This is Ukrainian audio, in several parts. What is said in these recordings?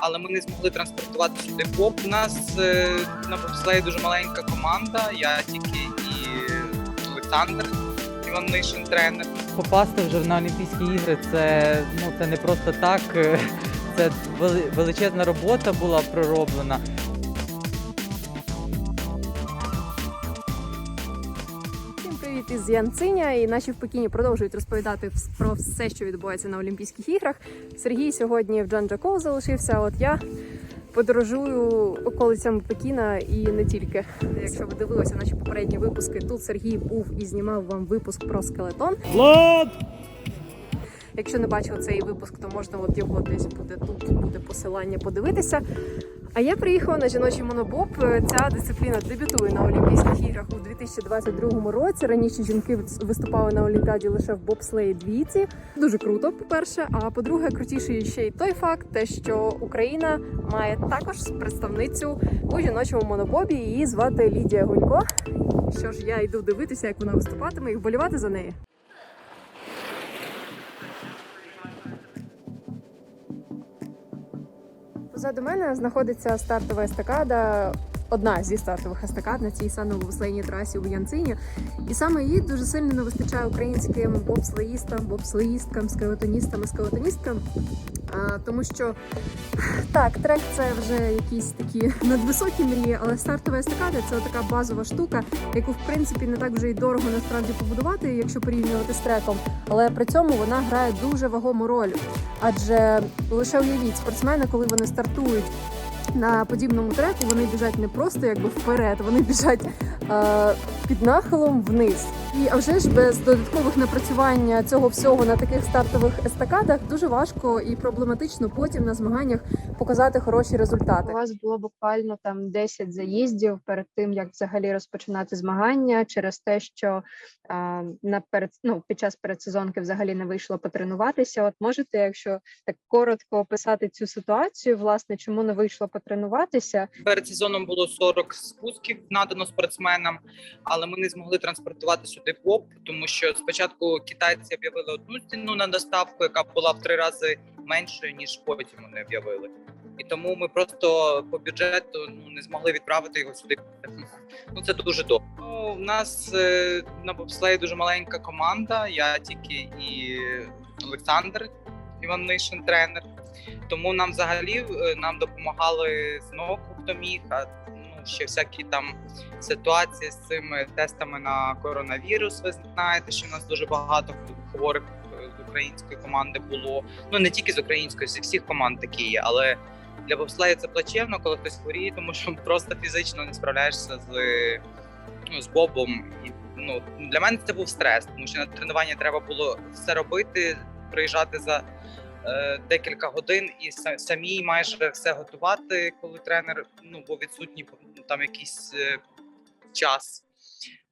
але ми не змогли транспортувати сюди поп. У нас е, на бобслеї дуже маленька команда. Я тільки і Олександр Іваннишин тренер. Попасти вже на Олімпійські ігри це ну це не просто так. е, Це величезна робота була пророблена. Із Янциня. І наші в Пекіні продовжують розповідати про все, що відбувається на Олімпійських іграх. Сергій сьогодні в Джанджаkou залишився. а От я подорожую околицями Пекіна і не тільки. Якщо ви дивилися наші попередні випуски, тут Сергій був і знімав вам випуск про скелетон. Якщо не бачили цей випуск, то можна от його десь буде тут, буде посилання подивитися. А я приїхала на жіночий монобоб. Ця дисципліна дебютує на Олімпійських іграх у 2022 році. Раніше жінки виступали на Олімпіаді лише в бобслеї двійці. Дуже круто, по-перше. А по-друге, крутіший ще й той факт, те, що Україна має також представницю у жіночому монобобі. Її звати Лідія Гунько. Що ж, я йду дивитися, як вона виступатиме, і вболівати за неї. Позаду мене знаходиться стартова естакада, одна зі стартових естакад на цій саме бобслейній трасі у Янцині. І саме її дуже сильно не вистачає українським бобслеїстам, бобслеїсткам, скелетоністам і скелетоністкам. А, тому що так, трек це вже якісь такі надвисокі мрії, але стартова естакада це така базова штука, яку в принципі не так вже й дорого насправді побудувати, якщо порівнювати з треком. Але при цьому вона грає дуже вагому роль. Адже лише уявіть, спортсмени, коли вони стартують на подібному треку, вони біжать не просто якби вперед, вони біжать е, під нахилом вниз. І а вже ж без додаткових напрацювання цього всього на таких стартових естакадах дуже важко і проблематично потім на змаганнях показати хороші результати. У вас було буквально там 10 заїздів перед тим, як взагалі розпочинати змагання, через те, що а, на перед, ну, під час передсезонки взагалі не вийшло потренуватися. От можете, якщо так коротко описати цю ситуацію, власне, чому не вийшло потренуватися? Перед сезоном було 40 спусків надано спортсменам, але ми не змогли транспортувати сюди поп, тому що спочатку китайці об'явили одну ціну на доставку, яка була в три рази меншою ніж потім вони об'явили. І тому ми просто по бюджету ну не змогли відправити його сюди. Ну це дуже добре. Ну, У нас е, на бобслеї дуже маленька команда. Я тільки і Олександр Іваннишин тренер. Тому нам взагалі е, нам допомагали з ног, хто міг, а ну ще всякі там ситуації з цими тестами на коронавірус. Ви знаєте, що в нас дуже багато хворих е, з української команди було. Ну не тільки з української, зі всіх команд такі є, але для бобслею це плачевно, коли хтось хворіє, тому що просто фізично не справляєшся з, ну, з бобом. І, ну, для мене це був стрес, тому що на тренуванні треба було все робити, приїжджати за декілька годин і са- самі майже все готувати, коли тренер ну, був відсутній ну, там якийсь е, час.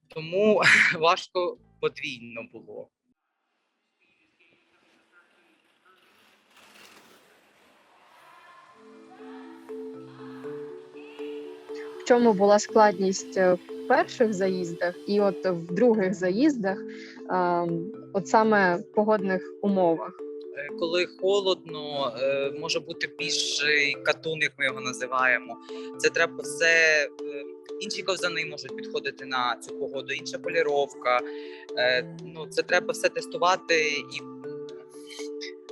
Тому важко подвійно було. В чому була складність е, в перших заїздах, і от в других заїздах, от саме в погодних умовах? Е, Коли холодно, е, може бути більший катун, як ми його називаємо. Це треба все. е, Інші ковзани можуть підходити на цю погоду, інша поліровка. Ну, це треба все тестувати, і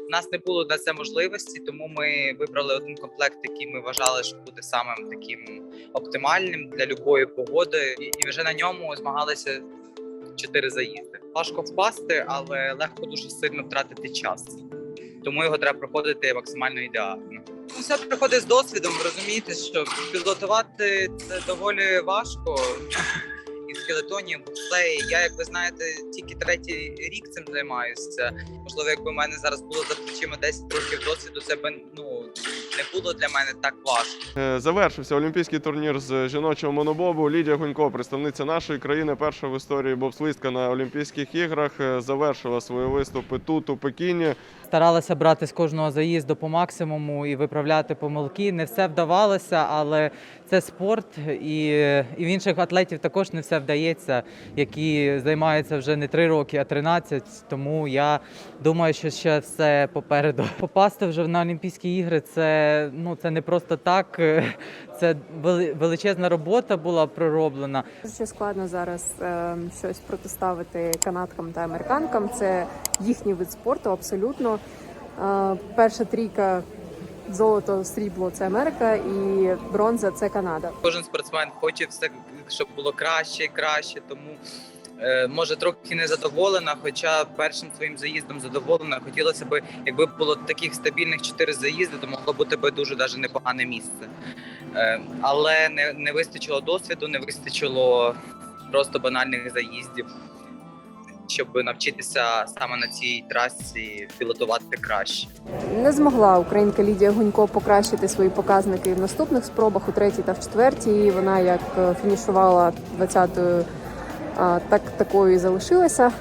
в нас не було на це можливості, тому ми вибрали один комплект, який ми вважали, що буде самим таким оптимальним для любої погоди, і вже на ньому змагалися чотири заїзди. Важко впасти, але легко дуже сильно втратити час. Тому його треба проходити максимально ідеально. Ну, все приходить з досвідом. Розумієте, що підготувати це доволі важко. І в скелетоні, і в бокслеї. Я, як ви знаєте, тільки третій рік цим займаюся. Можливо, якби в мене зараз було за плечима 10 років досвіду, це б ну не було для мене так важко. Е, Завершився олімпійський турнір з жіночого монобобу. Лідія Гунько, представниця нашої країни, перша в історії бобслистка на Олімпійських іграх, е, завершила свої виступи тут, у Пекіні. Старалася брати з кожного заїзду по максимуму і виправляти помилки. Не все вдавалося, але це спорт, і, і в інших атлетів також не все вдається, які займаються вже не 3 роки, а 13. Тому я думаю, що ще все попереду. Попасти вже на Олімпійські ігри це це ну це не просто так. Це величезна робота була пророблена. Дуже складно зараз е, щось протиставити канадкам та американкам. Це їхній вид спорту, абсолютно. Е, перша трійка золото, срібло це Америка, і бронза це Канада. Кожен спортсмен хоче все, щоб було краще і краще, тому е, може трохи не задоволена, хоча першим своїм заїздом задоволена. Хотілося б, якби було таких стабільних чотири заїзди, то могло бути би дуже даже непогане місце. Е, але не, не вистачило досвіду, не вистачило просто банальних заїздів, щоб навчитися саме на цій трасі пілотувати краще. Не змогла українка Лідія Гунько покращити свої показники в наступних спробах у третій та в четвертій. Вона як е, фінішувала 20-ю, а, так такою і залишилася.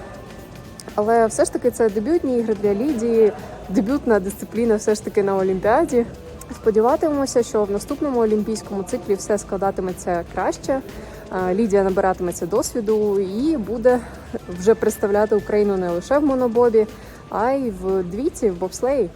Але все ж таки це дебютні ігри для Лідії, дебютна дисципліна все ж таки на Олімпіаді. Сподіватимемося, що в наступному олімпійському циклі все складатиметься краще. Лідія набиратиметься досвіду і буде вже представляти Україну не лише в монобобі, а й в двійці в бобслеї.